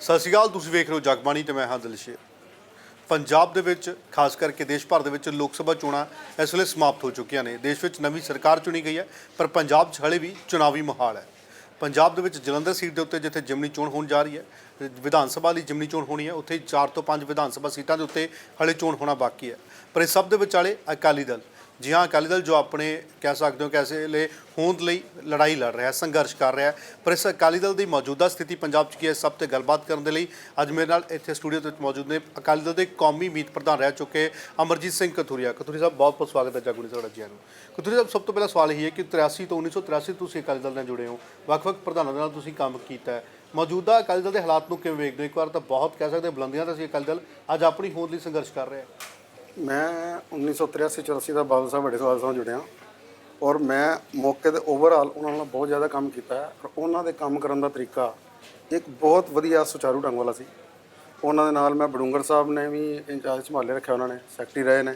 ਸਤਿ ਸ਼੍ਰੀ ਅਕਾਲ, ਤੁਸੀਂ ਵੇਖ ਰਹੇ ਹੋ ਜਗਬਾਣੀ ਤੇ ਮੈਂ ਹਾਂ ਦਿਲਸ਼ੇਰ। ਪੰਜਾਬ ਦੇ ਵਿੱਚ, ਖਾਸ ਕਰਕੇ ਦੇਸ਼ ਭਰ ਦੇ ਵਿੱਚ ਲੋਕ ਸਭਾ ਚੋਣਾਂ ਇਸ ਵੇਲੇ ਸਮਾਪਤ ਹੋ ਚੁੱਕੀਆਂ ਨੇ। ਦੇਸ਼ ਵਿੱਚ ਨਵੀਂ ਸਰਕਾਰ ਚੁਣੀ ਗਈ ਹੈ, ਪਰ ਪੰਜਾਬ 'ਚ ਹਲੇ ਵੀ ਚੁਣਾਵੀ ਮਾਹੌਲ ਹੈ। ਪੰਜਾਬ ਦੇ ਵਿੱਚ ਜਲੰਧਰ ਸੀਟ ਦੇ ਉੱਤੇ ਜਿੱਥੇ ਜਿਮਨੀ ਚੋਣ ਹੋਣ ਜਾ ਰਹੀ ਹੈ, ਵਿਧਾਨ ਸਭਾ ਲਈ ਜਿਮਨੀ ਚੋਣ ਹੋਣੀ ਹੈ, ਉੱਥੇ 4 ਤੋਂ 5 ਵਿਧਾਨ ਸਭਾ ਸੀਟਾਂ ਦੇ ਉੱਤੇ ਹਲੇ ਚੋਣ ਹੋਣਾ ਬਾਕੀ ਹੈ। ਪਰ ਇਸ ਸਭ ਦੇ ਵਿਚਾਲੇ ਅਕਾਲੀ ਦਲ ਜੀ ਹਾਂ, ਅਕਾਲੀ ਦਲ ਜੋ ਆਪਣੇ ਕਹਿ ਸਕਦੇ ਹੋ ਕਿਸੇ ਲਈ ਹੋਂਦ ਲਈ ਲੜਾਈ ਲੜ ਰਿਹਾ, ਸੰਘਰਸ਼ ਕਰ ਰਿਹਾ ਪਰ ਇਸ ਅਕਾਲੀ ਦਲ ਦੀ ਮੌਜੂਦਾ ਸਥਿਤੀ ਪੰਜਾਬ 'ਚ ਕੀ ਹੈ, ਸਭ ਤੇ ਗੱਲਬਾਤ ਕਰਨ ਦੇ ਲਈ ਅੱਜ ਮੇਰੇ ਨਾਲ ਇੱਥੇ ਸਟੂਡੀਓ ਦੇ ਵਿੱਚ ਮੌਜੂਦ ਨੇ ਅਕਾਲੀ ਦਲ ਦੇ ਕੌਮੀ ਮੀਤ ਪ੍ਰਧਾਨ ਰਹਿ ਚੁੱਕੇ ਅਮਰਜੀਤ ਸਿੰਘ ਕਥੂਰੀਆ। ਕਥੂਰੀ ਸਾਹਿਬ, ਬਹੁਤ ਬਹੁਤ ਸਵਾਗਤ ਹੈ ਜਾਗੂੜੀ ਸਾਡਾ ਜੀ ਨੂੰ। ਕਥੂਰੀ ਸਾਹਿਬ, ਸਭ ਤੋਂ ਪਹਿਲਾ ਸਵਾਲ ਇਹ ਹੈ ਕਿ 83 ਤੋਂ 1983 ਤੁਸੀਂ ਅਕਾਲੀ ਦਲ ਨਾਲ ਜੁੜੇ ਹੋ। ਵੱਖ-ਵੱਖ ਪ੍ਰਧਾਨਾਂ ਦੇ ਨਾਲ ਤੁਸੀਂ ਕੰਮ ਕੀਤਾ ਹੈ। ਮੌਜੂਦਾ ਅਕਾਲੀ ਦਲ ਦੇ ਹਾਲਾਤ ਨੂੰ ਕਿਵੇਂ ਵੇਖਦੇ ਹੋ? ਇੱਕ ਵਾਰ ਤਾਂ ਬਹੁਤ ਕਹਿ ਸਕਦੇ ਹਾਂ, ਬੁਲੰਦੀਆਂ ਤਾਂ ਅਸੀਂ ਅਕਾਲੀ ਦਲ। ਅੱਜ ਆਪਣੀ ਹੋਂਦ ਲਈ ਸੰਘਰਸ਼ ਕਰ ਰਿਹਾ ਹੈ। ਮੈਂ 1983 84 ਦਾ ਬਾਦਲ ਸਾਹਿਬ, ਵੱਡੇ ਸਵਾਲ ਸਾਹਿਬ ਜੁੜਿਆ। ਔਰ ਮੈਂ ਮੌਕੇ ਤੇ ਓਵਰਆਲ ਉਹਨਾਂ ਨਾਲ ਬਹੁਤ ਜ਼ਿਆਦਾ ਕੰਮ ਕੀਤਾ ਹੈ। ਔਰ ਉਹਨਾਂ ਦੇ ਕੰਮ ਕਰਨ ਦਾ ਤਰੀਕਾ ਇੱਕ ਬਹੁਤ ਵਧੀਆ ਸੁਚਾਰੂ ਢੰਗ ਵਾਲਾ ਸੀ। ਉਹਨਾਂ ਦੇ ਨਾਲ ਮੈਂ ਬਡੂੰਗਰ ਸਾਹਿਬ ਨੇ ਵੀ ਇੰਚਾਰਜ ਸੰਭਾਲੇ ਰੱਖਿਆ ਉਹਨਾਂ ਨੇ, ਸੈਕਟਰੀ ਰਹੇ ਨੇ।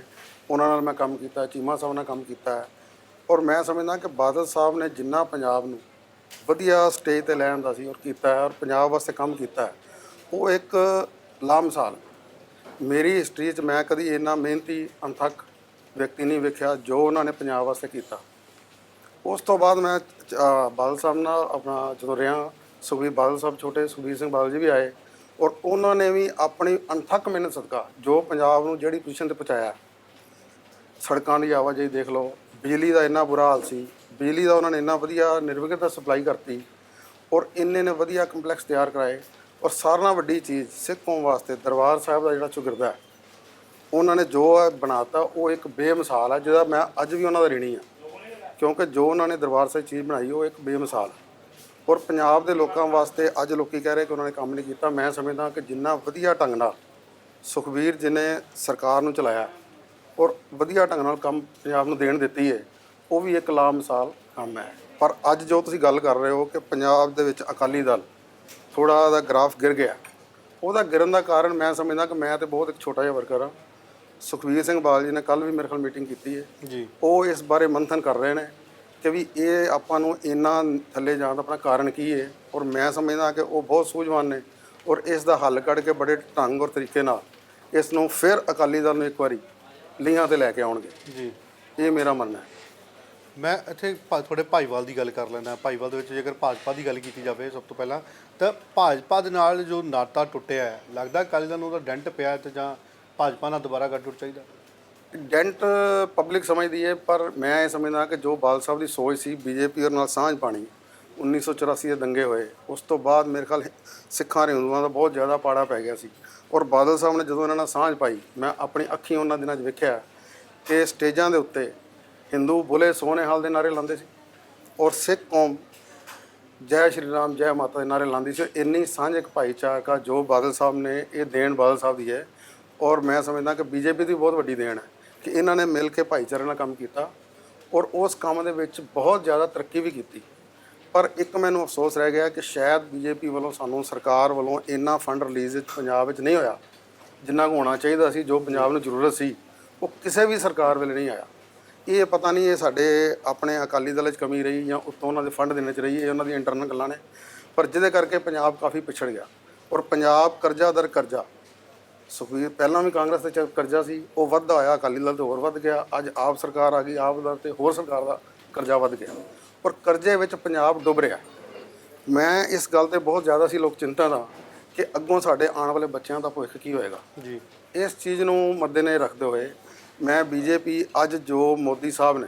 ਉਹਨਾਂ ਨਾਲ ਮੈਂ ਕੰਮ ਕੀਤਾ, ਚੀਮਾ ਸਾਹਿਬ ਨਾਲ ਕੰਮ ਕੀਤਾ ਹੈ। ਔਰ ਮੈਂ ਸਮਝਦਾ ਕਿ ਬਾਦਲ ਸਾਹਿਬ ਨੇ ਜਿੰਨਾ ਪੰਜਾਬ ਨੂੰ ਵਧੀਆ ਸਟੇਜ ਤੇ ਲੈਣ ਦਾ ਸੀ ਔਰ ਕੀਤਾ ਹੈ ਔਰ ਪੰਜਾਬ ਵਾਸਤੇ ਕੰਮ ਕੀਤਾ ਹੈ, ਉਹ ਇੱਕ ਲਾਮਿਸਾਲ ਮੇਰੀ ਹਿਸਟਰੀ 'ਚ ਮੈਂ ਕਦੀ ਇੰਨਾ ਮਿਹਨਤੀ ਅਣਥੱਕ ਵਿਅਕਤੀ ਨਹੀਂ ਵੇਖਿਆ ਜੋ ਉਹਨਾਂ ਨੇ ਪੰਜਾਬ ਵਾਸਤੇ ਕੀਤਾ। ਉਸ ਤੋਂ ਬਾਅਦ ਮੈਂ ਅਹ, ਬਾਦਲ ਸਾਹਿਬ ਨਾਲ ਆਪਣਾ ਜਦੋਂ ਰਿਹਾ ਸੁਖਬੀਰ ਬਾਦਲ ਸਾਹਿਬ ਛੋਟੇ ਸੁਖਬੀਰ ਸਿੰਘ ਬਾਦਲ ਜੀ ਵੀ ਆਏ ਔਰ ਉਹਨਾਂ ਨੇ ਵੀ ਆਪਣੀ ਅਣਥੱਕ ਮਿਹਨਤ ਸਦਕਾ ਜੋ ਪੰਜਾਬ ਨੂੰ ਜਿਹੜੀ ਪੋਜੀਸ਼ਨ ਤੇ ਪਹੁੰਚਾਇਆ। ਸੜਕਾਂ ਦੀ ਆਵਾਜਾਈ ਦੇਖ ਲਓ ਬਿਜਲੀ ਦਾ ਇੰਨਾ ਬੁਰਾ ਹਾਲ ਸੀ ਬਿਜਲੀ ਦਾ ਉਹਨਾਂ ਨੇ ਇੰਨਾ ਵਧੀਆ ਨਿਰਵਿਘਨਤਾ ਸਪਲਾਈ ਕਰਤੀ ਔਰ ਇੰਨੇ ਨੇ ਵਧੀਆ ਕੰਪਲੈਕਸ ਤਿਆਰ ਕਰਾਏ। ਔਰ ਸਾਰਿਆਂ ਨਾਲੋਂ ਵੱਡੀ ਚੀਜ਼ ਸਿੱਖ ਕੌਮ ਵਾਸਤੇ ਦਰਬਾਰ ਸਾਹਿਬ ਦਾ ਜਿਹੜਾ ਚੁਗਿਰਦਾ ਹੈ, ਉਹਨਾਂ ਨੇ ਜੋ ਹੈ ਬਣਾਤਾ, ਉਹ ਇੱਕ ਬੇਮਿਸਾਲ ਹੈ, ਜਿਹਦਾ ਮੈਂ ਅੱਜ ਵੀ ਉਹਨਾਂ ਦਾ ਰਿਣੀ ਆ ਕਿਉਂਕਿ ਜੋ ਉਹਨਾਂ ਨੇ ਦਰਬਾਰ ਸਾਹਿਬ ਚੀਜ਼ ਬਣਾਈ, ਉਹ ਇੱਕ ਬੇਮਿਸਾਲ ਔਰ ਪੰਜਾਬ ਦੇ ਲੋਕਾਂ ਵਾਸਤੇ ਅੱਜ ਲੋਕੀ ਕਹਿ ਰਹੇ ਕਿ ਉਹਨਾਂ ਨੇ ਕੰਮ ਨਹੀਂ ਕੀਤਾ। ਮੈਂ ਸਮਝਦਾ ਕਿ ਜਿੰਨਾ ਵਧੀਆ ਢੰਗ ਨਾਲ ਸੁਖਬੀਰ ਜੀ ਨੇ ਸਰਕਾਰ ਨੂੰ ਚਲਾਇਆ ਔਰ ਵਧੀਆ ਢੰਗ ਨਾਲ ਕੰਮ ਪੰਜਾਬ ਨੂੰ ਦੇਣ ਦਿੱਤੀ ਹੈ, ਉਹ ਵੀ ਇੱਕ ਲਾਮਿਸਾਲ ਕੰਮ ਹੈ। ਪਰ ਅੱਜ ਜੋ ਤੁਸੀਂ ਗੱਲ ਕਰ ਰਹੇ ਹੋ ਕਿ ਪੰਜਾਬ ਦੇ ਵਿੱਚ ਅਕਾਲੀ ਦਲ ਥੋੜਾ ਦਾ ਗ੍ਰਾਫ ਗਿਰ ਗਿਆ। ਉਹਦਾ ਗਿਰਨ ਦਾ ਕਾਰਨ ਮੈਂ ਸਮਝਦਾ ਕਿ ਮੈਂ ਤੇ ਬਹੁਤ ਇੱਕ ਛੋਟਾ ਜਿਹਾ ਵਰਕਰ ਹਾਂ। ਸੁਖਬੀਰ ਸਿੰਘ ਬਾਦਲ ਜੀ ਨੇ ਕੱਲ ਵੀ ਮੇਰੇ ਨਾਲ ਮੀਟਿੰਗ ਕੀਤੀ ਹੈ। ਜੀ। ਉਹ ਇਸ ਬਾਰੇ ਮੰਥਨ ਕਰ ਰਹੇ ਨੇ ਕਿ ਵੀ ਇਹ ਆਪਾਂ ਨੂੰ ਇੰਨਾ ਥੱਲੇ ਜਾਣ ਦਾ ਆਪਣਾ ਕਾਰਨ ਕੀ ਹੈ? ਔਰ ਮੈਂ ਸਮਝਦਾ ਕਿ ਉਹ ਬਹੁਤ ਸੂਝਵਾਨ ਨੇ ਔਰ ਇਸ ਦਾ ਹੱਲ ਕੱਢ ਕੇ ਬੜੇ ਢੰਗ ਔਰ ਤਰੀਕੇ ਨਾਲ ਇਸ ਨੂੰ ਫਿਰ ਅਕਾਲੀ ਦਲ ਨੂੰ ਇੱਕ ਵਾਰੀ ਲੀਹਾਂ ਤੇ ਲੈ ਕੇ ਆਉਣਗੇ। ਜੀ। ਇਹ ਮੇਰਾ ਮੰਨਣਾ ਹੈ। ਮੈਂ ਇੱਥੇ ਭਾ- ਤੁਹਾਡੇ ਭਾਈਵਾਲ ਦੀ ਗੱਲ ਕਰ ਲੈਂਦਾ ਭਾਈਵਾਲ ਦੇ ਵਿੱਚ ਜੇਕਰ ਭਾਜਪਾ ਦੀ ਗੱਲ ਕੀਤੀ ਜਾਵੇ ਸਭ ਤੋਂ ਪਹਿਲਾਂ, ਤਾਂ ਭਾਜਪਾ ਦੇ ਨਾਲ ਜੋ ਨਾਤਾ ਟੁੱਟਿਆ ਹੈ, ਲੱਗਦਾ ਅਕਾਲੀ ਦਲ ਨੂੰ ਉਹਦਾ ਡੈਂਟ ਪਿਆ ਹੈ ਤੇ ਜਾਂ ਭਾਜਪਾ ਨਾਲ ਦੁਬਾਰਾ ਗੱਠਜੋੜ ਚਾਹੀਦਾ? ਡੈਂਟ ਪਬਲਿਕ ਸਮਝਦੀ ਹੈ, ਪਰ ਮੈਂ ਇਹ ਸਮਝਦਾ ਕਿ ਜੋ ਬਾਲ ਸਾਹਿਬ ਦੀ ਸੋਚ ਸੀ, ਬੀਜੇਪੀ ਨਾਲ ਸਾਂਝ ਪਾਣੀ 1984 ਦੇ ਦੰਗੇ ਹੋਏ, ਉਸ ਤੋਂ ਬਾਅਦ ਮੇਰੇ ਖਿਆਲ ਸਿੱਖਾਂ ਹਿੰਦੂਆਂ ਦਾ ਬਹੁਤ ਜ਼ਿਆਦਾ ਪਾੜਾ ਪੈ ਗਿਆ ਸੀ। ਔਰ ਬਾਦਲ ਸਾਹਿਬ ਨੇ ਜਦੋਂ ਇਹਨਾਂ ਨਾਲ ਸਾਂਝ ਪਾਈ, ਮੈਂ ਆਪਣੀ ਅੱਖੀਂ ਉਹਨਾਂ ਦਿਨਾਂ 'ਚ ਵੇਖਿਆ ਕਿ ਸਟੇਜਾਂ ਦੇ ਉੱਤੇ ਹਿੰਦੂ ਬੁਲੇ ਸੋਨੇਹਾਲ ਦੇ ਨਾਰੇ ਲਾਉਂਦੇ ਸੀ ਔਰ ਸਿੱਖ ਕੌਮ ਜੈ ਸ਼੍ਰੀ ਰਾਮ, ਜੈ ਮਾਤਾ ਦੇ ਨਾਰੇ ਲਾਉਂਦੀ ਸੀ। ਇੰਨੀ ਸਾਂਝਕ ਭਾਈਚਾਰਕ ਆ, ਜੋ ਬਾਦਲ ਸਾਹਿਬ ਨੇ ਇਹ ਦੇਣ ਬਾਦਲ ਸਾਹਿਬ ਦੀ ਹੈ। ਔਰ ਮੈਂ ਸਮਝਦਾ ਕਿ ਬੀਜੇਪੀ ਦੀ ਬਹੁਤ ਵੱਡੀ ਦੇਣ ਹੈ ਕਿ ਇਹਨਾਂ ਨੇ ਮਿਲ ਕੇ ਭਾਈਚਾਰੇ ਨਾਲ ਕੰਮ ਕੀਤਾ ਔਰ ਉਸ ਕੰਮ ਦੇ ਵਿੱਚ ਬਹੁਤ ਜ਼ਿਆਦਾ ਤਰੱਕੀ ਵੀ ਕੀਤੀ। ਪਰ ਇੱਕ ਮੈਨੂੰ ਅਫਸੋਸ ਰਹਿ ਗਿਆ ਕਿ ਸ਼ਾਇਦ ਬੀਜੇਪੀ ਵੱਲੋਂ ਸਾਨੂੰ ਸਰਕਾਰ ਵੱਲੋਂ ਇੰਨਾ ਫੰਡ ਰਿਲੀਜ਼ ਪੰਜਾਬ ਵਿੱਚ ਨਹੀਂ ਹੋਇਆ। ਜਿੰਨਾ ਕੁ ਹੋਣਾ ਚਾਹੀਦਾ ਸੀ, ਜੋ ਪੰਜਾਬ ਨੂੰ ਜ਼ਰੂਰਤ ਸੀ, ਉਹ ਕਿਸੇ ਵੀ ਸਰਕਾਰ ਵੇਲੇ ਨਹੀਂ ਆਇਆ। ਇਹ ਪਤਾ ਨਹੀਂ ਇਹ ਸਾਡੇ ਆਪਣੇ ਅਕਾਲੀ ਦਲ 'ਚ ਕਮੀ ਰਹੀ ਜਾਂ ਉੱਤੋਂ ਉਹਨਾਂ ਦੇ ਫੰਡ ਦੇਣੇ 'ਚ ਰਹੀ ਇਹ ਉਹਨਾਂ ਦੀ ਇੰਟਰਨਲ ਗੱਲਾਂ ਨੇ। ਪਰ ਜਿਹਦੇ ਕਰਕੇ ਪੰਜਾਬ ਕਾਫੀ ਪਿਛੜ ਗਿਆ। ਔਰ ਪੰਜਾਬ ਕਰਜ਼ਾ ਦਰ ਕਰਜ਼ਾ ਸੁਖਬੀਰ ਪਹਿਲਾਂ ਵੀ ਕਾਂਗਰਸ ਦੇ ਚ ਕਰਜ਼ਾ ਸੀ ਉਹ ਵੱਧਦਾ ਹੋਇਆ ਅਕਾਲੀ ਦਲ ਤੇ ਹੋਰ ਵੱਧ ਗਿਆ ਅੱਜ ਆਪ ਸਰਕਾਰ ਆ ਗਈ ਆਪ ਦਰ ਤੇ ਹੋਰ ਸਰਕਾਰ ਦਾ ਕਰਜ਼ਾ ਵੱਧ ਗਿਆ। ਔਰ ਕਰਜ਼ੇ ਵਿੱਚ ਪੰਜਾਬ ਡੁੱਬ ਰਿਹਾ। ਮੈਂ ਇਸ ਗੱਲ ਤੇ ਬਹੁਤ ਜ਼ਿਆਦਾ ਸੀ ਲੋਕ ਚਿੰਤਾ ਦਾ ਕਿ ਅੱਗੋਂ ਸਾਡੇ ਆਉਣ ਵਾਲੇ ਬੱਚਿਆਂ ਦਾ ਭਵਿੱਖ ਕੀ ਹੋਏਗਾ। ਜੀ। ਇਸ ਚੀਜ਼ ਨੂੰ ਮੱਦੇਨਜ਼ਰ ਰੱਖਦੇ ਹੋਏ ਮੈਂ ਬੀਜੇਪੀ ਅੱਜ ਜੋ ਮੋਦੀ ਸਾਹਿਬ ਨੇ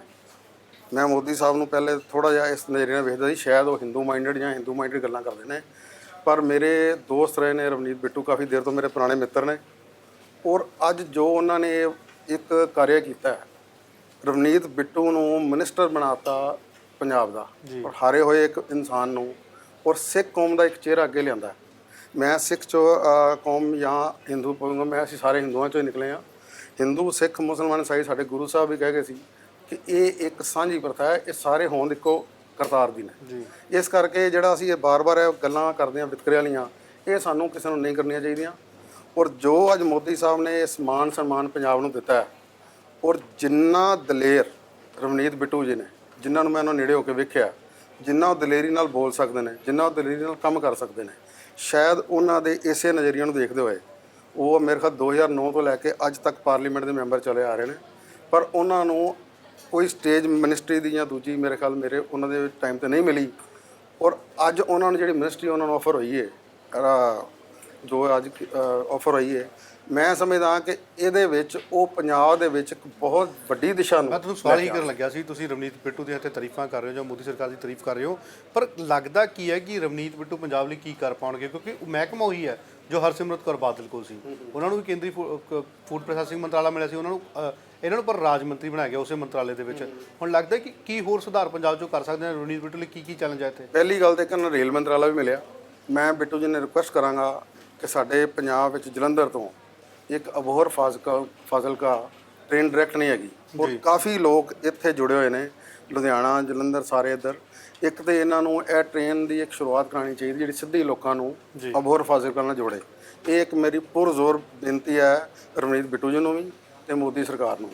ਮੈਂ ਮੋਦੀ ਸਾਹਿਬ ਨੂੰ ਪਹਿਲੇ ਥੋੜਾ ਜਿਹਾ ਇਸ ਨਜ਼ਰੀਏ ਨਾਲ ਵੇਖਦਾ ਸੀ ਸ਼ਾਇਦ ਉਹ ਹਿੰਦੂ ਮਾਈਂਡਡ ਜਾਂ ਹਿੰਦੂ ਮਾਈਂਡਡ ਗੱਲਾਂ ਕਰਦੇ ਨੇ ਪਰ ਮੇਰੇ ਦੋਸਤ ਰਹੇ ਨੇ ਰਵਨੀਤ ਬਿੱਟੂ ਕਾਫੀ ਦੇਰ ਤੋਂ ਮੇਰੇ ਪੁਰਾਣੇ ਮਿੱਤਰ ਨੇ ਔਰ ਅੱਜ ਜੋ ਉਹਨਾਂ ਨੇ ਇੱਕ ਕਾਰਿਆ ਕੀਤਾ ਹੈ ਰਵਨੀਤ ਬਿੱਟੂ ਨੂੰ ਮਿਨਿਸਟਰ ਬਣਾਤਾ ਪੰਜਾਬ ਦਾ ਔਰ ਹਾਰੇ ਹੋਏ ਇੱਕ ਇਨਸਾਨ ਨੂੰ ਔਰ ਸਿੱਖ ਕੌਮ ਦਾ ਇੱਕ ਚਿਹਰਾ ਅੱਗੇ ਲਿਆਂਦਾ। ਮੈਂ ਸਿੱਖ ਚੋਂ ਕੌਮ ਜਾਂ ਹਿੰਦੂ ਕਹੂੰਗਾ ਮੈਂ ਅਸੀਂ ਸਾਰੇ ਹਿੰਦੂਆਂ ਚੋਂ ਹੀ ਨਿਕਲੇ ਆ ਹਿੰਦੂ ਸਿੱਖ ਮੁਸਲਮਾਨ ਸਾਈ ਸਾਡੇ ਗੁਰੂ ਸਾਹਿਬ ਵੀ ਕਹਿ ਗਏ ਸੀ ਕਿ ਇਹ ਇੱਕ ਸਾਂਝੀ ਪ੍ਰਥਾ ਹੈ ਇਹ ਸਾਰੇ ਹੋਂਦ ਇੱਕੋ ਕਰਤਾਰ ਦੀ ਨੇ ਜੀ। ਇਸ ਕਰਕੇ ਜਿਹੜਾ ਅਸੀਂ ਇਹ ਬਾਰ-ਬਾਰ ਇਹ ਗੱਲਾਂ ਕਰਦੇ ਹਾਂ ਵਿਤਕਰੇ ਵਾਲੀਆਂ ਇਹ ਸਾਨੂੰ ਕਿਸੇ ਨੂੰ ਨਹੀਂ ਕਰਨੀਆਂ ਚਾਹੀਦੀਆਂ। ਔਰ ਜੋ ਅੱਜ ਮੋਦੀ ਸਾਹਿਬ ਨੇ ਇਸ ਮਾਨ ਸਨਮਾਨ ਪੰਜਾਬ ਨੂੰ ਦਿੱਤਾ ਹੈ ਔਰ ਜਿੰਨਾ ਦਲੇਰ ਰਵਨੀਤ ਬਿੱਟੂ ਜੀ ਨੇ ਜਿਨ੍ਹਾਂ ਨੂੰ ਮੈਂ ਉਹਨਾਂ ਨੇੜੇ ਹੋ ਕੇ ਵੇਖਿਆ ਜਿੰਨਾ ਉਹ ਦਲੇਰੀ ਨਾਲ ਬੋਲ ਸਕਦੇ ਨੇ ਜਿੰਨਾ ਉਹ ਦਲੇਰੀ ਨਾਲ ਕੰਮ ਕਰ ਸਕਦੇ ਨੇ ਸ਼ਾਇਦ ਉਹਨਾਂ ਦੇ ਇਸੇ ਨਜ਼ਰੀਏ ਨੂੰ ਦੇਖਦੇ ਹੋਏ ਉਹ ਮੇਰੇ ਖਿਆਲ 2009 ਤੋਂ ਲੈ ਕੇ ਅੱਜ ਤੱਕ ਪਾਰਲੀਮੈਂਟ ਦੇ ਮੈਂਬਰ ਚਲੇ ਆ ਰਹੇ ਨੇ। ਪਰ ਉਹਨਾਂ ਨੂੰ ਕੋਈ ਸਟੇਜ ਮਿਨਿਸਟਰੀ ਦੀ ਜਾਂ ਦੂਜੀ ਮੇਰੇ ਖਿਆਲ ਮੇਰੇ ਉਹਨਾਂ ਦੇ ਟਾਈਮ ਤੇ ਨਹੀਂ ਮਿਲੀ। ਔਰ ਅੱਜ ਉਹਨਾਂ ਨੂੰ ਜਿਹੜੀ ਮਿਨਿਸਟਰੀ ਉਹਨਾਂ ਨੂੰ ਆਫਰ ਹੋਈ ਹੈ ਜੋ ਅੱਜ ਆਫਰ ਹੋਈ ਹੈ ਮੈਂ ਸਮਝਦਾ ਕਿ ਇਹਦੇ ਵਿੱਚ ਉਹ ਪੰਜਾਬ ਦੇ ਵਿੱਚ ਇੱਕ ਬਹੁਤ ਵੱਡੀ ਦਿਸ਼ਾ ਨੂੰ ਮੈਂ ਤੁਹਾਨੂੰ ਸਵਾਲ ਹੀ ਕਰਨ ਲੱਗਿਆ ਸੀ, ਤੁਸੀਂ ਰਵਨੀਤ ਬਿੱਟੂ ਦੀ ਇੱਥੇ ਤਾਰੀਫਾਂ ਕਰ ਰਹੇ ਹੋ ਜਾਂ ਮੋਦੀ ਸਰਕਾਰ ਦੀ ਤਾਰੀਫ ਕਰ ਰਹੇ ਹੋ, ਪਰ ਲੱਗਦਾ ਕੀ ਹੈ ਕਿ ਰਵਨੀਤ ਬਿੱਟੂ ਪੰਜਾਬ ਲਈ ਕੀ ਕਰ ਪਾਉਣਗੇ? ਕਿਉਂਕਿ ਉਹ ਮਹਿਕਮਾ ਉਹੀ ਹੈ ਜੋ ਹਰਸਿਮਰਤ ਕੌਰ ਬਾਦਲ ਕੋਲ ਸੀ। ਉਹਨਾਂ ਨੂੰ ਵੀ ਕੇਂਦਰੀ ਫੂਡ ਪ੍ਰੋਸੈਸਿੰਗ ਮੰਤਰਾਲਾ ਮਿਲਿਆ ਸੀ। ਉਹਨਾਂ ਨੂੰ ਇਹਨਾਂ ਨੂੰ ਪਰ ਰਾਜ ਮੰਤਰੀ ਬਣਾਇਆ ਗਿਆ ਉਸੇ ਮੰਤਰਾਲੇ ਦੇ ਵਿੱਚ। ਹੁਣ ਲੱਗਦਾ ਕਿ ਕੀ ਹੋਰ ਸੁਧਾਰ ਪੰਜਾਬ 'ਚੋਂ ਕਰ ਸਕਦੇ ਬਿੱਟੂ ਲਈ ਕੀ ਕੀ ਚੈਲੰਜ ਹੈ ਇੱਥੇ? ਪਹਿਲੀ ਗੱਲ ਤੇ ਕਿ ਰੇਲ ਮੰਤਰਾਲਾ ਵੀ ਮਿਲਿਆ। ਮੈਂ ਬਿੱਟੂ ਜੀ ਨੇ ਰਿਕੁਐਸਟ ਕਰਾਂਗਾ ਕਿ ਸਾਡੇ ਪੰਜਾਬ ਵਿੱਚ ਜਲੰਧਰ ਤੋਂ ਇੱਕ ਅਬੋਹਰ ਫਾਜ਼ਿਲਕਾ ਫਾਜ਼ਿਲਕਾ ਟ੍ਰੇਨ ਡਾਇਰੈਕਟ ਨਹੀਂ ਹੈਗੀ। ਔਰ ਕਾਫੀ ਲੋਕ ਇੱਥੇ ਜੁੜੇ ਹੋਏ ਨੇ। ਲੁਧਿਆਣਾ ਜਲੰਧਰ ਸਾਰੇ ਇੱਧਰ। ਇੱਕ ਤੇ ਇਹਨਾਂ ਨੂੰ ਇਹ ਟ੍ਰੇਨ ਦੀ ਇੱਕ ਸ਼ੁਰੂਆਤ ਕਰਾਉਣੀ ਚਾਹੀਦੀ ਜਿਹੜੀ ਸਿੱਧੀ ਲੋਕਾਂ ਨੂੰ ਅਬੋਹਰ ਫਾਜ਼ਿਲਕਾ ਨਾਲ ਜੋੜੇ। ਇਹ ਇੱਕ ਮੇਰੀ ਪੁਰਜ਼ੋਰ ਬੇਨਤੀ ਹੈ ਰਵਨੀਤ ਬਿੱਟੂ ਜੀ ਨੂੰ ਵੀ ਤੇ ਮੋਦੀ ਸਰਕਾਰ ਨੂੰ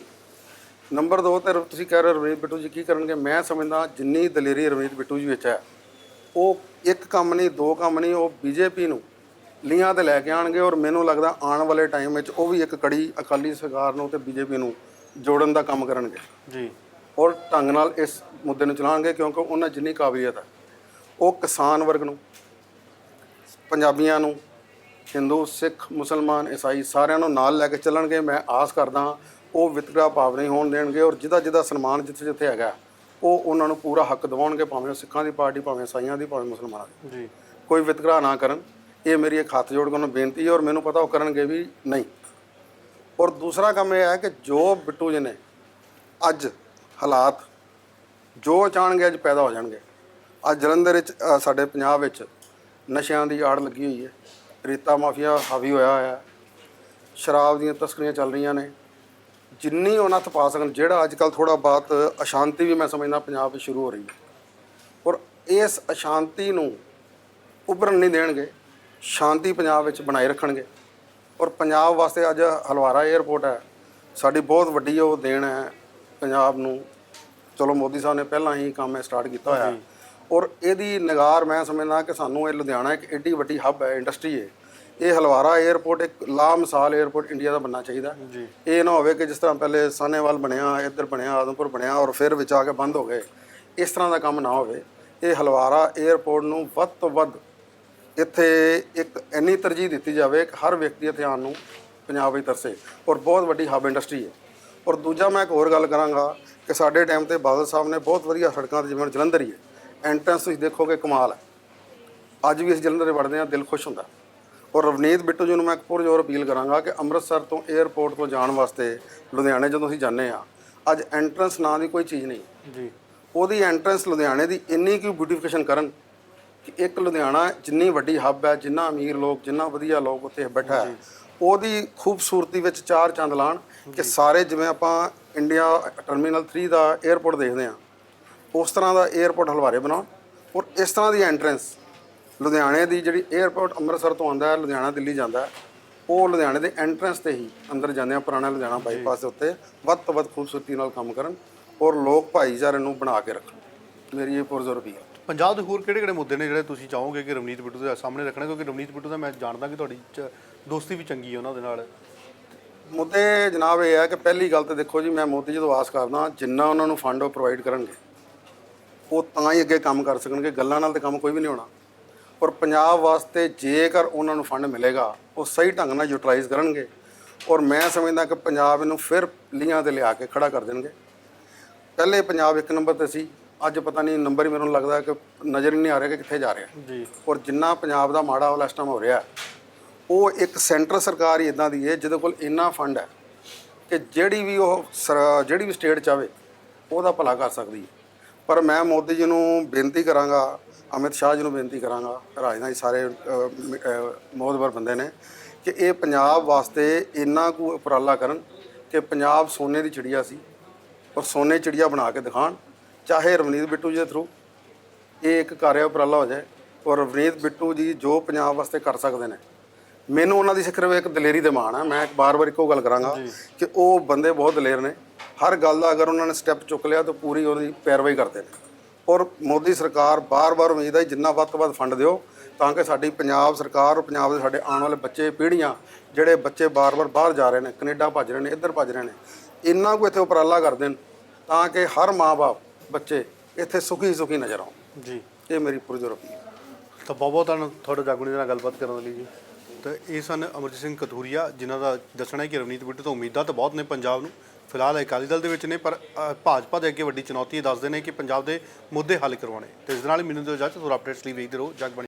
ਨੰਬਰ 2 ਤੇ ਤੁਸੀਂ ਕਹਿ ਰਹੇ ਹੋ ਰਵਨੀਤ ਬਿੱਟੂ ਜੀ ਕੀ ਕਰਨਗੇ? ਮੈਂ ਸਮਝਦਾ ਜਿੰਨੀ ਦਲੇਰੀ ਰਵਨੀਤ ਬਿੱਟੂ ਜੀ ਵਿੱਚ ਹੈ ਉਹ ਇੱਕ ਕੰਮ ਨਹੀਂ ਦੋ ਕੰਮ ਨਹੀਂ ਉਹ ਬੀਜੇਪੀ ਨੂੰ ਲੀਆਂ ਤੇ ਲੈ ਕੇ ਆਣਗੇ ਔਰ ਮੈਨੂੰ ਲੱਗਦਾ ਆਉਣ ਵਾਲੇ ਟਾਈਮ ਵਿੱਚ ਉਹ ਵੀ ਇੱਕ ਕੜੀ ਅਕਾਲੀ ਸਰਕਾਰ ਨੂੰ ਤੇ ਬੀਜੇਪੀ ਨੂੰ ਜੋੜਨ ਦਾ ਕੰਮ ਕਰਨਗੇ। ਜੀ। ਔਰ ਢੰਗ ਨਾਲ ਇਸ ਮੁੱਦੇ ਨੂੰ ਚਲਾਉਣਗੇ ਕਿਉਂਕਿ ਉਹਨਾਂ ਜਿੰਨੀ ਕਾਬਲੀਅਤ ਹੈ ਉਹ ਕਿਸਾਨ ਵਰਗ ਨੂੰ ਪੰਜਾਬੀਆਂ ਨੂੰ ਹਿੰਦੂ ਸਿੱਖ ਮੁਸਲਮਾਨ ਈਸਾਈ ਸਾਰਿਆਂ ਨੂੰ ਨਾਲ ਲੈ ਕੇ ਚੱਲਣਗੇ। ਮੈਂ ਆਸ ਕਰਦਾ ਉਹ ਵਿਤਕਰਾ ਭਾਵ ਨਹੀਂ ਹੋਣ ਦੇਣਗੇ ਔਰ ਜਿਹਦਾ ਜਿਹਦਾ ਸਨਮਾਨ ਜਿੱਥੇ ਜਿੱਥੇ ਹੈਗਾ ਉਹ ਉਹਨਾਂ ਨੂੰ ਪੂਰਾ ਹੱਕ ਦਿਵਾਉਣਗੇ ਭਾਵੇਂ ਉਹ ਸਿੱਖਾਂ ਦੀ ਪਾਰਟੀ ਭਾਵੇਂ ਈਸਾਈਆਂ ਦੀ ਭਾਵੇਂ ਮੁਸਲਮਾਨਾਂ ਦੀ। ਜੀ। ਕੋਈ ਵਿਤਕਰਾ ਨਾ ਕਰਨ। ਇਹ ਮੇਰੀ ਇੱਕ ਹੱਥ ਜੋੜ ਕੇ ਉਹਨਾਂ ਨੂੰ ਬੇਨਤੀ ਹੈ ਔਰ ਮੈਨੂੰ ਪਤਾ ਉਹ ਕਰਨਗੇ ਵੀ ਨਹੀਂ। ਔਰ ਦੂਸਰਾ ਕੰਮ ਇਹ ਹੈ ਕਿ ਜੋ ਬਿੱਟੂ ਜੀ ਨੇ ਅੱਜ ਹਾਲਾਤ ਜੋ ਚਾਹਣਗੇ ਅੱਜ ਪੈਦਾ ਹੋ ਜਾਣਗੇ। ਅੱਜ ਜਲੰਧਰ ਵਿੱਚ ਅ, ਸਾਡੇ ਪੰਜਾਬ ਵਿੱਚ ਨਸ਼ਿਆਂ ਦੀ ਆੜ ਲੱਗੀ ਹੋਈ ਹੈ। ਰੇਤਾ ਮਾਫੀਆ ਹਾਵੀ ਹੋਇਆ ਹੋਇਆ ਹੈ। ਸ਼ਰਾਬ ਦੀਆਂ ਤਸਕਰੀਆਂ ਚੱਲ ਰਹੀਆਂ ਨੇ। ਜਿੰਨੀ ਉਹਨਾਂ ਨੱਥ ਪਾ ਸਕਣ ਜਿਹੜਾ ਅੱਜ ਕੱਲ ਥੋੜਾ ਬਹੁਤ ਅਸ਼ਾਂਤੀ ਵੀ ਮੈਂ ਸਮਝਦਾ ਪੰਜਾਬ ਵਿੱਚ ਸ਼ੁਰੂ ਹੋ ਰਹੀ ਹੈ। ਔਰ ਇਸ ਅਸ਼ਾਂਤੀ ਨੂੰ ਉੱਭਰਨ ਨਹੀਂ ਦੇਣਗੇ। ਸ਼ਾਂਤੀ ਪੰਜਾਬ ਵਿੱਚ ਬਣਾਈ ਰੱਖਣਗੇ। ਔਰ ਪੰਜਾਬ ਵਾਸਤੇ ਅੱਜ ਹਲਵਾਰਾ 에ਅਰਪੋਰਟ ਹੈ। ਸਾਡੀ ਬਹੁਤ ਵੱਡੀ ਉਹ ਦੇਣ ਹੈ ਪੰਜਾਬ ਨੂੰ। ਚਲੋ ਮੋਦੀ ਸਾਹਿਬ ਨੇ ਪਹਿਲਾਂ ਹੀ ਕੰਮ ਸਟਾਰਟ ਕੀਤਾ ਹੋਇਆ। ਔਰ ਇਹਦੀ ਨਿਗਾਰ ਮੈਂ ਸਮਝਦਾ ਕਿ ਸਾਨੂੰ ਇਹ ਲੁਧਿਆਣਾ ਇੱਕ ਏਡੀ ਵੱਡੀ ਹੱਬ ਹੈ ਇੰਡਸਟਰੀ ਹੈ ਇਹ ਹਲਵਾਰਾ 에어ਪੋਰਟ ਇੱਕ ਲਾਮਸਾਲ 에어ਪੋਰਟ ਇੰਡੀਆ ਦਾ ਬੰਨਾ ਚਾਹੀਦਾ। ਇਹ ਨਾ ਹੋਵੇ ਕਿ ਜਿਸ ਤਰ੍ਹਾਂ ਪਹਿਲੇ ਸਾਨੇਵਾਲ ਬਣਿਆ ਇੱਧਰ ਬਣਿਆ ਆਦਮਪੁਰ ਬਣਿਆ ਔਰ ਫਿਰ ਵਿੱਚ ਆ ਕੇ ਬੰਦ ਹੋ ਗਏ। ਇਸ ਤਰ੍ਹਾਂ ਦਾ ਕੰਮ ਨਾ ਹੋਵੇ। ਇਹ ਹਲਵਾਰਾ 에어ਪੋਰਟ ਨੂੰ ਵੱਧ ਤੋਂ ਵੱਧ ਇੱਥੇ ਇੱਕ ਇੰਨੀ ਤਰਜੀਹ ਦਿੱਤੀ ਜਾਵੇ ਕਿ ਹਰ ਵਿਅਕਤੀ ਇੱਥੇ ਆਉਣ ਨੂੰ ਪੰਜਾਬ ਵਿੱਚ ਤਰਸੇ। ਔਰ ਬਹੁਤ ਵੱਡੀ ਹੱਬ ਇੰਡਸਟਰੀ ਹੈ ਔਰ ਦੂਜਾ ਮੈਂ ਇੱਕ ਹੋਰ ਗੱਲ ਕਰਾਂਗਾ ਕਿ ਸਾਡੇ ਟਾਈਮ ਤੇ ਬਾਦਲ ਸਾਹਿਬ ਨੇ ਬਹੁਤ ਵਧੀਆ ਸੜਕਾਂ ਤੇ ਜਿਵੇਂ ਜਲੰਧਰ ਹੀ ਹੈ। ਐਂਟਰੈਂਸ ਤੁਸੀਂ ਦੇਖੋਗੇ ਕਮਾਲ ਹੈ। ਅੱਜ ਵੀ ਅਸੀਂ ਜਲੰਧਰ ਦੇ ਵੜਦੇ ਹਾਂ ਦਿਲ ਖੁਸ਼ ਹੁੰਦਾ। ਔਰ ਰਵਨੀਤ ਬਿੱਟੂ ਜੀ ਨੂੰ ਮੈਂ ਇੱਕ ਪੁਰਜੋਰ ਅਪੀਲ ਕਰਾਂਗਾ ਕਿ ਅੰਮ੍ਰਿਤਸਰ ਤੋਂ 에ਅਰਪੋਰਟ ਤੋਂ ਜਾਣ ਵਾਸਤੇ ਲੁਧਿਆਣੇ ਜਦੋਂ ਅਸੀਂ ਜਾਂਦੇ ਆ ਅੱਜ ਐਂਟਰੈਂਸ ਨਾਂ ਦੀ ਕੋਈ ਚੀਜ਼ ਨਹੀਂ। ਜੀ। ਉਹਦੀ ਐਂਟਰੈਂਸ ਲੁਧਿਆਣੇ ਦੀ ਇੰਨੀ ਕੀ ਬਿਊਟੀਫਿਕੇਸ਼ਨ ਕਰਨ ਕਿ ਇੱਕ ਲੁਧਿਆਣਾ ਜਿੰਨੀ ਵੱਡੀ ਹੱਬ ਹੈ ਜਿੰਨਾ ਅਮੀਰ ਲੋਕ ਜਿੰਨਾ ਵਧੀਆ ਲੋਕ ਉੱਥੇ ਬੈਠਾ ਹੈ। ਉਹਦੀ ਖੂਬਸੂਰਤੀ ਵਿੱਚ ਚਾਰ ਚੰਦ ਲਾਣ ਕਿ ਸਾਰੇ ਜਿਵੇਂ ਆਪਾਂ ਇੰਡੀਆ ਟਰਮੀਨਲ 3 ਦਾ 에어ਪੋਰਟ ਦੇਖਦੇ ਆ ਉਸ ਤਰ੍ਹਾਂ ਦਾ 에어ਪੋਰਟ ਹਲਵਾਰੇ ਬਣਾਉਣ ਔਰ ਇਸ ਤਰ੍ਹਾਂ ਦੀ ਐਂਟਰੈਂਸ ਲੁਧਿਆਣੇ ਦੀ ਜਿਹੜੀ 에어ਪੋਰਟ ਅੰਮ੍ਰਿਤਸਰ ਤੋਂ ਆਉਂਦਾ ਹੈ ਲੁਧਿਆਣਾ ਦਿੱਲੀ ਜਾਂਦਾ ਉਹ ਲੁਧਿਆਣੇ ਦੇ ਐਂਟਰੈਂਸ ਤੇ ਹੀ ਅੰਦਰ ਜਾਂਦੇ ਆ ਪੁਰਾਣਾ ਲੁਧਿਆਣਾ ਬਾਈਪਾਸ ਦੇ ਉੱਤੇ ਵੱਧ ਤੋਂ ਵੱਧ ਖੂਬਸੂਰਤੀ ਨਾਲ ਕੰਮ ਕਰਨ ਔਰ ਲੋਕ ਭਾਈਚਾਰੇ ਨੂੰ ਬਣਾ ਕੇ ਰੱਖਣ। ਮੇਰੀ ਇਹ ਪੁਰਜ਼ੋਰ ਵੀ ਹੈ। ਪੰਜਾਬ ਦੇ ਹੋਰ ਕਿਹੜੇ-ਕਿਹੜੇ ਮੁੱਦੇ ਨੇ ਜਿਹੜੇ ਤੁਸੀਂ ਚਾਹੋਗੇ ਕਿ ਰਵਨੀਤ ਬਿੱਟੂ ਦੇ ਸਾਹਮਣੇ ਰੱਖਣਾ? ਕਿਉਂਕਿ ਰਵਨੀਤ ਬਿੱਟੂ ਦਾ ਮੈਂ ਜਾਣਦਾ ਕਿ ਤੁਹਾਡੀ ਦੋਸਤੀ ਵੀ ਚੰਗੀ ਹੈ ਉਹਨਾਂ ਦੇ ਨਾਲ। ਮੁੱਦੇ ਜਨਾਬ ਇਹ ਹੈ ਕਿ ਪਹਿਲੀ ਗੱਲ ਤੇ ਦੇਖੋ ਜੀ ਮੈਂ ਮੋਦੀ ਜੀ ਤੋਂ ਆਸ ਕਰਦਾ ਜਿੰਨਾ ਉਹਨਾਂ ਨੂੰ ਫੰਡ ਉਹ ਪ੍ਰੋਵਾਈਡ ਕਰਨਗੇ ਉਹ ਤਾਂ ਹੀ ਅੱਗੇ ਕੰਮ ਕਰ ਸਕਣਗੇ ਗੱਲਾਂ ਨਾਲ ਤੇ ਕੰਮ ਕੋਈ ਵੀ ਨਹੀਂ ਹੋਣਾ। ਔਰ ਪੰਜਾਬ ਵਾਸਤੇ ਜੇਕਰ ਉਹਨਾਂ ਨੂੰ ਫੰਡ ਮਿਲੇਗਾ ਉਹ ਸਹੀ ਢੰਗ ਨਾਲ ਯੂਟਿਲਾਈਜ਼ ਕਰਨਗੇ। ਔਰ ਮੈਂ ਸਮਝਦਾ ਕਿ ਪੰਜਾਬ ਨੂੰ ਫਿਰ ਲੀਆਂ ਤੇ ਲਿਆ ਕੇ ਖੜਾ ਕਰ ਦੇਣਗੇ। ਪਹਿਲੇ ਪੰਜਾਬ ਇੱਕ ਨੰਬਰ ਤੇ ਸੀ ਅੱਜ ਪਤਾ ਨਹੀਂ ਨੰਬਰ ਹੀ ਮੈਨੂੰ ਲੱਗਦਾ ਕਿ ਨਜ਼ਰ ਹੀ ਨਹੀਂ ਆ ਰਿਹਾ ਕਿ ਕਿੱਥੇ ਜਾ ਰਿਹਾ। ਜੀ। ਔਰ ਜਿੰਨਾ ਪੰਜਾਬ ਦਾ ਮਾੜਾ ਹਾਲ ਇਸ ਟਾਈਮ ਹੋ ਰਿਹਾ ਉਹ ਇੱਕ ਸੈਂਟਰ ਸਰਕਾਰ ਹੀ ਇਦਾਂ ਦੀ ਹੈ, ਜਿਹਦੇ ਕੋਲ ਇੰਨਾ ਫੰਡ ਹੈ ਕਿ ਜਿਹੜੀ ਵੀ ਉਹ ਸਰ- ਜਿਹੜੀ ਵੀ ਸਟੇਟ ਚਾਵੇ ਉਹਦਾ ਭਲਾ ਕਰ ਸਕਦੀ ਹੈ। ਪਰ ਮੈਂ ਮੋਦੀ ਜੀ ਨੂੰ ਬੇਨਤੀ ਕਰਾਂਗਾ, ਅਮਿਤ ਸ਼ਾਹ ਜੀ ਨੂੰ ਬੇਨਤੀ ਕਰਾਂਗਾ, ਰਾਜਨਾਥ ਜੀ ਸਾਰੇ ਮੋਹਦਵਰ ਬੰਦੇ ਨੇ, ਕਿ ਇਹ ਪੰਜਾਬ ਵਾਸਤੇ ਇੰਨਾ ਕੁ ਉਪਰਾਲਾ ਕਰਨ ਕਿ ਪੰਜਾਬ ਸੋਨੇ ਦੀ ਚਿੜੀਆ ਸੀ ਔਰ ਸੋਨੇ ਚਿੜੀਆ ਬਣਾ ਕੇ ਦਿਖਾਣ, ਚਾਹੇ ਰਵਨੀਤ ਬਿੱਟੂ ਜੀ ਦੇ ਥਰੂ ਇਹ ਇੱਕ ਕਾਰਿਆ ਉਪਰਾਲਾ ਹੋ ਜਾਏ ਔਰ ਰਵਨੀਤ ਬਿੱਟੂ ਜੀ ਜੋ ਪੰਜਾਬ ਵਾਸਤੇ ਕਰ ਸਕਦੇ ਨੇ ਮੈਨੂੰ ਉਹਨਾਂ ਦੀ ਸਿਖਰ ਇੱਕ ਦਲੇਰੀ ਦੇ ਮਾਣ ਹੈ ਮੈਂ ਬਾਰ-ਬਾਰ ਇੱਕੋ ਗੱਲ ਕਰਾਂਗਾ ਕਿ ਉਹ ਬੰਦੇ ਬਹੁਤ ਦਲੇਰ ਨੇ। ਹਰ ਗੱਲ ਦਾ ਅਗਰ ਉਹਨਾਂ ਨੇ ਸਟੈਪ ਚੁੱਕ ਲਿਆ ਤਾਂ ਪੂਰੀ ਉਹਦੀ ਪੈਰਵਾਈ ਕਰਦੇ ਨੇ। ਔਰ ਮੋਦੀ ਸਰਕਾਰ ਬਾਰ-ਬਾਰ ਉਮੀਦ ਹੈ ਜਿੰਨਾ ਵੱਧ ਤੋਂ ਵੱਧ ਫੰਡ ਦਿਓ ਤਾਂ ਕਿ ਸਾਡੀ ਪੰਜਾਬ ਸਰਕਾਰ ਔਰ ਪੰਜਾਬ ਦੇ ਸਾਡੇ ਆਉਣ ਵਾਲੇ ਬੱਚੇ ਪੀੜ੍ਹੀਆਂ ਜਿਹੜੇ ਬੱਚੇ ਬਾਰ-ਬਾਰ ਬਾਹਰ ਜਾ ਰਹੇ ਨੇ ਕੈਨੇਡਾ ਭੱਜ ਰਹੇ ਨੇ ਇੱਧਰ ਭੱਜ ਰਹੇ ਨੇ ਇੰਨਾ ਕੁ ਇੱਥੇ ਉਪਰਾਲਾ ਕਰ ਦੇਣ ਤਾਂ ਕਿ ਹਰ ਮਾਂ-ਬਾਪ ਬੱਚੇ ਇੱਥੇ ਸੁਖੀ ਸੁਖੀ ਨਜ਼ਰ ਆਉਣ। ਜੀ। ਇਹ ਮੇਰੀ ਪੁਰਜੋਰ ਅਪੀਲ। ਹੈ ਤਾਂ ਬਹੁਤ ਬਹੁਤ ਤੁਹਾਨੂੰ ਤੁਹਾਡਾ ਜਾਗਣੀ ਨਾਲ ਗੱਲਬਾਤ ਕਰਨ ਲਈ ਜੀ। ਤਾਂ ਇਹ ਸਨ ਅਮਰਜੀਤ ਸਿੰਘ ਕਥੂਰੀਆ ਜਿਨ੍ਹਾਂ ਦਾ ਦੱਸਣਾ ਹੈ ਕਿ ਰਵਨੀਤ ਬਿੱਟੂ ਤੋਂ ਉਮੀਦਾਂ ਤਾਂ ਬਹੁਤ ਨੇ ਪੰਜਾਬ ਨੂੰ। ਫਿਲਹਾਲ ਅਕਾਲੀ ਦਲ ਦੇ ਵਿੱਚ ਨੇ ਪਰ ਅ, ਭਾਜਪਾ ਦੇ ਅੱਗੇ ਵੱਡੀ ਚੁਣੌਤੀ ਇਹ ਦੱਸਦੇ ਨੇ ਕਿ ਪੰਜਾਬ ਦੇ ਮੁੱਦੇ ਹੱਲ ਕਰਵਾਉਣੇ। ਤੇ ਇਸ ਦੇ ਨਾਲ ਹੀ ਮੈਨੂੰ ਦਿਓ ਇਜਾਜ਼ਤ ਹੋਰ ਅਪਡੇਟਸ ਲਈ ਵੇਖਦੇ ਰਹੋ। ਜਗਬਾਣੀ